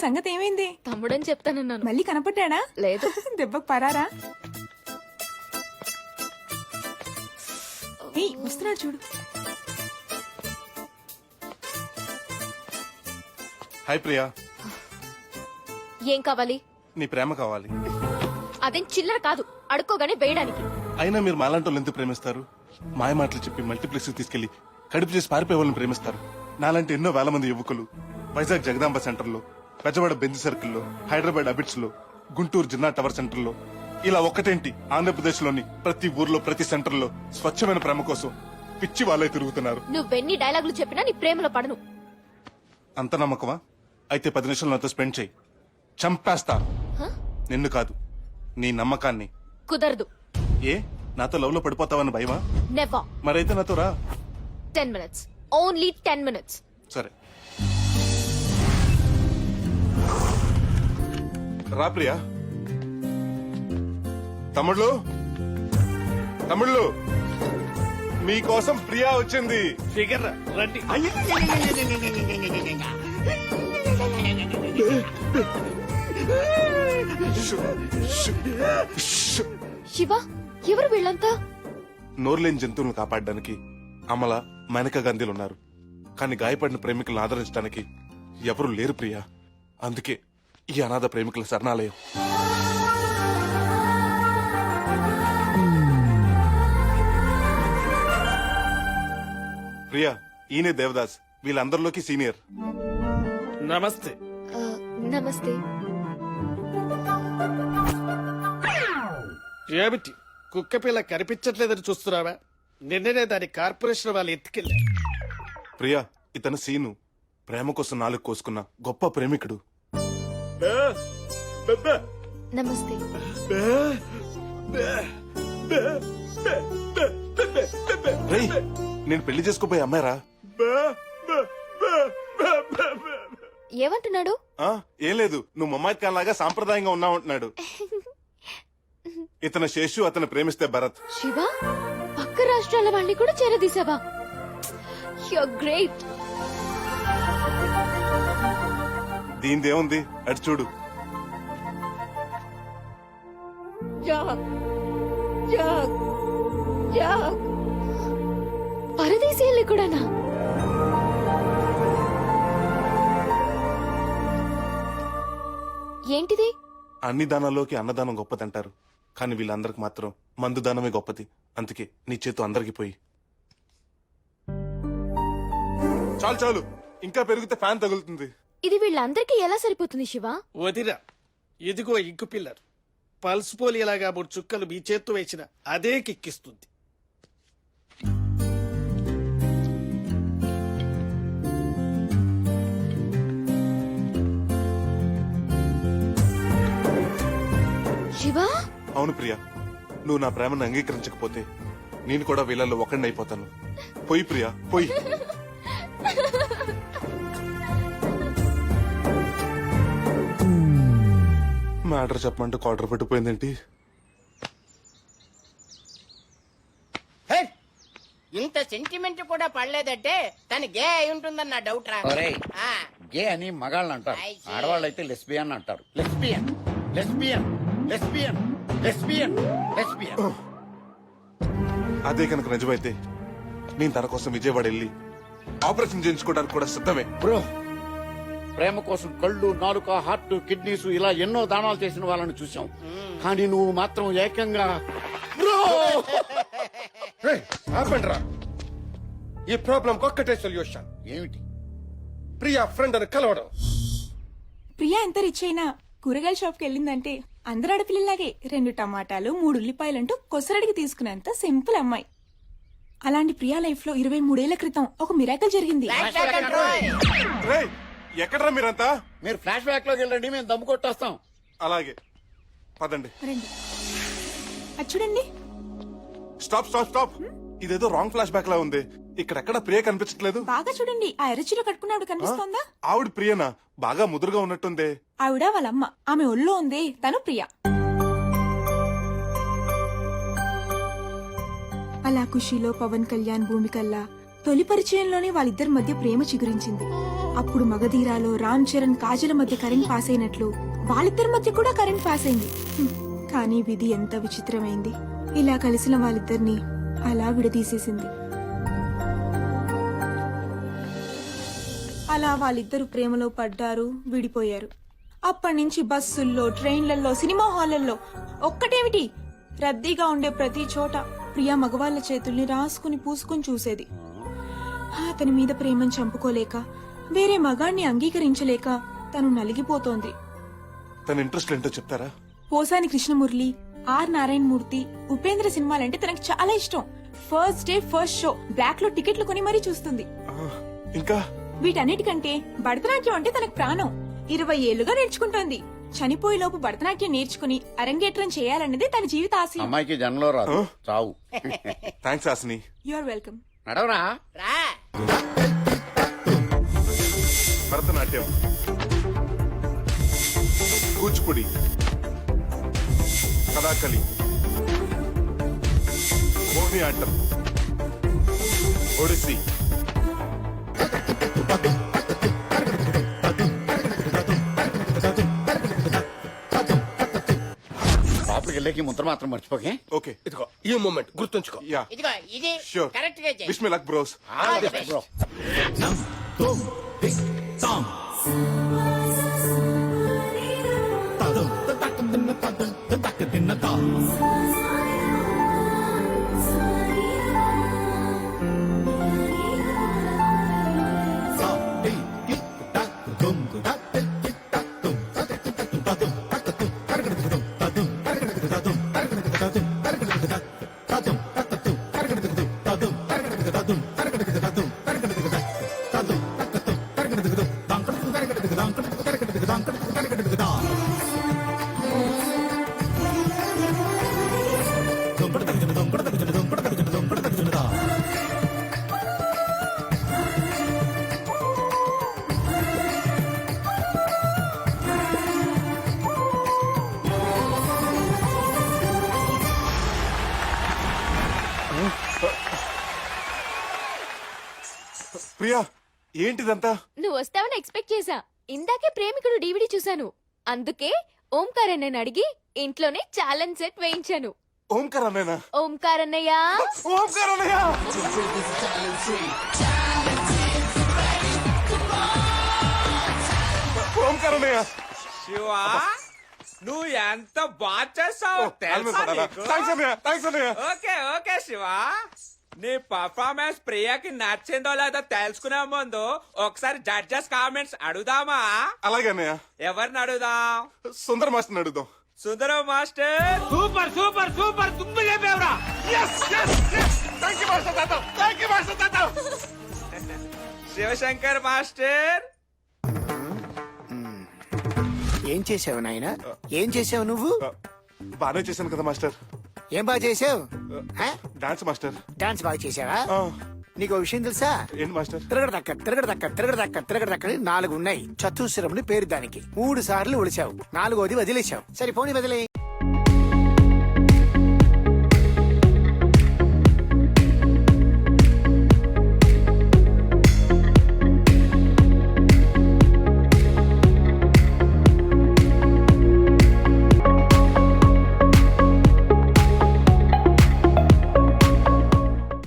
సంగతి ఏమైంది తమ్ముడని చెప్తానన్నాను. మళ్ళీ కనపడ్డాడా? లేదు. దెబ్బకు పరారా? ఏయ్ వస్తున్నాడు చూడు. హాయ్ ప్రియా. ఏం కావాలి? నీ ప్రేమ కావాలి. అదేం చిల్లర కాదు అడుక్కోగానే వేయడానికి. అయినా మీరు మాలాంటి వాళ్ళు ఎందుకు ప్రేమిస్తారు? మాయ మాటలు చెప్పి మల్టీప్లెక్స్ తీసుకెళ్ళి కడుపు చేసి పారిపోయే వాళ్ళని ప్రేమిస్తారు. నాలాంటి ఎన్నో వేల మంది యువకులు. వైజాగ్ జగదాంబ సెంటర్లో పెద్దవాడ బెంజ్ సర్కిల్లో హైదరాబాద్ అబిట్స్లో గుంటూరు జిన్నా టవర్ సెంటర్లో. ఇలా ఒక్కటేంటి ఆంధ్రప్రదేశ్లోని ప్రతి ఊర్లో ప్రతి సెంటర్లో స్వచ్ఛమైన ప్రేమ కోసం పిచ్చి వాళ్ళే తిరుగుతున్నారు. నువ్వెన్ని డైలాగులు చెప్పినా నీ ప్రేమలో పడను. అంత నమ్మకమా? అయితే పది నిమిషాలు నాతో స్పెండ్ చేయి. చంపేస్తా. నిన్ను కాదు నీ నమ్మకాన్ని. కుదరదు. ఏ? నాతో లవ్లో పడిపోతావని భయమా? నెవా మరైతే నాతో రా. Ten minutes only ten minutes సరే. రా ప్రియా. తమ్ముళ్ళు? తమ్ముళ్ళు మీకోసం ప్రియా వచ్చింది. ఫిగర్ రండి. శివ ఎవరు వీళ్ళంతా? నోరులేని జంతువులను కాపాడడానికి అమల మేనకా గాంధీలు ఉన్నారు. కానీ గాయపడిన ప్రేమికులను ఆదరించడానికి ఎవరు లేరు ప్రియా. అందుకే ఈ అనాథ ప్రేమికుల శరణాలయం. ప్రియా ఈయనే దేవదాస్. వీళ్ళందరిలోకి సీనియర్. నమస్తే. నమస్తే. ఏమిటి? కుక్క పిల్ల కనిపించట్లేదని చూస్తున్నావా? నిన్ననే దాని కార్పొరేషన్ వాళ్ళు ఎత్తుకెళ్ళా. ప్రియా ఇతను సీను. ప్రేమ కోసం నాలుగు కోసుకున్న గొప్ప ప్రేమికుడు. నమస్తే రేయ్ నేను పెళ్ళి చేసుకోపోయే అమ్మాయిరా ఏమంటున్నాడు ఆ, ఏం లేదు నువ్వు మమ్మాయి ఖాన్ లాగా సాంప్రదాయంగా ఉన్నావు అంటున్నాడు ఇతను శేషు అతను ప్రేమిస్తే భరత్ శివ పక్క రాష్ట్రాల వాళ్ళని కూడా చేరదీసావా యూర్ గ్రేట్ దీనిదేముంది అటు చూడు. పరదేశీయుల్ని కూడానా? ఏంటిది? అన్ని దానాల్లోకి అన్నదానం గొప్పదంటారు. కానీ వీళ్ళందరికి మాత్రం మందు దానమే గొప్పది. అందుకే నీ చేతు అందరికి పోయి. చాలు చాలు. ఇంకా పెరిగితే ఫ్యాన్ తగులుతుంది. ఇది వీళ్ళందరికీ ఎలా సరిపోతుంది శివ? వదిరా ఇదిగో ఇంకు పిల్లర్. పల్స్ పోలియలాగా మూడు చుక్కలు మీ చేత్తో వేసిన అదే కిక్కిస్తుంది. శివ? అవును ప్రియా. నువ్వు నా ప్రేమను అంగీకరించకపోతే నేను కూడా వీళ్ళల్లో ఒకడిని అయిపోతాను పోయి ప్రియా పోయి. మ్యాటర్ చెప్పమంటే క్వార్టర్ పెట్టిపోయిందేంటి! ఇంత సెంటిమెంట్ కూడా పడలేదంటే తను గే అయి ఉంటుందన్న డౌట్ రా ఒరేయ్. ఆ, గే అని మగాళ్ళని అంటారు I see. ఆడవాళ్ళైతే లెస్బియన్ అంటారు lesbian lesbian lesbian lesbian lesbian అదే కనుక నిజమైతే నేను తన కోసం విజయవాడ వెళ్ళి ఆపరేషన్ చేయించుకోవడానికి కూడా సిద్ధమే బ్రో ప్రేమ కోసం కళ్ళు నాలుక హార్ట్ కిడ్నీస్ ఇలా ఎన్నో దానాలు చేసిన వాళ్ళని చూసాం కానీ నువ్వు మాత్రం ఏకంగా బ్రో! ఆపండ్రా. ఈ ప్రాబ్లం ఒక్కటే సొల్యూషన్. ఏమిటి? ప్రియా ఫ్రెండ్ అని కలవడం. ప్రియా ఎంత రిచ్ అయినా కూరగాయల షాప్కి వెళ్ళిందంటే అందరు ఆడపిల్లలాగే రెండు టమాటాలు మూడు ఉల్లిపాయలంటూ కొసరడికి తీసుకునేంత సింపుల్ అమ్మాయి. అలాంటి ప్రియా లైఫ్లో ఇరవై మూడేళ్ళ క్రితం ఒక మిరాకల్ జరిగింది. ఎక్కడ్రా మీరంతా? మీరు ఫ్లాష్ బ్యాక్లోకి వెళ్ళండి మేము దమ్ము కొట్టేస్తాం. అలాగే. పదండి. రండి. అది చూడండి. Stop stop stop. ఇదేదో రాంగ్ ఫ్లాష్ బ్యాక్ లా ఉంది. ఇక్కడెక్కడ ప్రియ కనిపించట్లేదు? బాగా చూడండి. ఆ ఎర్రచీర కట్టుకున్నాడు? కనిపిస్తోందా? ఆవిడ ప్రియనా? బాగా ముదురుగా ఉన్నట్టుందే. ఆవిడ వాళ్ళ అమ్మ ఆమె ఒళ్ళో ఉంది. తను ప్రియ. అలా ఖుషీలో పవన్ కళ్యాణ్ భూమికల్లా తొలి పరిచయంలోనే వాళ్ళిద్దరి మధ్య ప్రేమ చిగురించింది. అప్పుడు మగధీరాలో రామ్ చరణ్ కాజల మధ్య కరెంట్ పాస్ అయినట్లు వాళ్ళిద్దరి మధ్య కూడా కరెంట్ పాస్ అయింది. కానీ విధి ఎంత విచిత్రమైంది. ఇలా కలిసిన వాళ్ళిద్దరిని అలా విడదీసేసింది. అలా వాళ్ళిద్దరు ప్రేమలో పడ్డారు విడిపోయారు. అప్పటి నుంచి బస్సుల్లో ట్రైన్లలో సినిమా హాళ్ళలో ఒక్కటేమిటి? రద్దీగా ఉండే ప్రతి చోట ప్రియా మగవాళ్ళ చేతుల్ని రాసుకుని పూసుకుని చూసేది. అతని మీద ప్రేమను చంపుకోలేక వేరే మగాణ్ణి అంగీకరించలేక తను నలిగిపోతోంది. తన ఇంట్రెస్ట్ ఏంటో చెప్తారా? పోసాని కృష్ణమురళి ఆర్ నారాయణ మూర్తి ఉపేంద్ర సినిమాలంటే తనకు చాలా ఇష్టం. ఫస్ట్ డే ఫస్ట్ షో బ్లాక్లో టికెట్లు కొని మరీ చూస్తుంది. ఇంకా? వీటన్నిటికంటే భరతనాట్యం అంటే తనకు ప్రాణం. ఇరవై ఏళ్ళుగా నేర్చుకుంటోంది. చనిపోయేలోపు భరతనాట్యం నేర్చుకుని అరంగేట్రం చేయాలన్నది తన జీవిత ఆశయం. అమ్మాయికి జన్మలో రాదు. చావు. Thanks Hasini you are welcome నడవరా? రా. భరతనాట్యం. కూచిపూడి. కథాకళి. మోహిని ఆటం. ఒడిస్సీ వెళ్ళేకి ముద్ర మాత్రం మర్చిపోకే ఓకే ఇదిగో ఈ మూమెంట్ గుర్తుంచుకో యా ఇదిగో ఇది షూర్ కరెక్ట్గా చెయ్యి wish me luck bros All the best. Bro Priya ఏంటిదంతా? నువ్వు వస్తావని ఎక్స్పెక్ట్ చేశా. ఇందాకే ప్రేమికుడు డివిడి చూశాను. అందుకే ఓంకార్ అన్నని అడిగి ఇంట్లోనే ఛాలెంజ్ సెట్ వేయించాను. ఓంకార్ అన్నయ్యనా ఓంకార్ అన్నయ్య ఓంకార్ అన్నయ్య ఓంకార్ అన్నయ్య శివా నువ్వు ఎంత బాగా చేసావు? థ్యాంక్స్ అన్నయ్య థ్యాంక్స్ అన్నయ్య! Okay okay Shiva. నీ పర్ఫార్మెన్స్ ప్రియాకి నచ్చిందో లేదో తెలుసుకునే ముందు ఒకసారి జడ్జెస్ కామెంట్స్ అడుగుదామా? అలాగే ఎవరిని అడుగుదాం? సుందర మాస్టర్ అడుగుదాం. Sundaram master. Super super super తుమ్మి లేపేవరా శివశంకర్ మాస్టర్. ఏం చేసావు నాయన? ఏం చేసావు నువ్వు? బాగానే చేశాను కదా మాస్టర్. ఏం బాగా చేసావు డాన్స్ మాస్టర్ డాన్స్ బాగా చేసావా ఆ, నీకు ఓ విషయం తెలుసా? ఏంటి మాస్టర్? తిరగడ దక్క తిరగడ దక్క తిరగడ దక్క తిరగడ దక్క నాలుగు ఉన్నాయి. చతుశ్రముని పేరు దానికి. మూడు సార్లు ఒలిచావు. నాలుగోది వదిలేశావు. సరే పోనీ వదిలే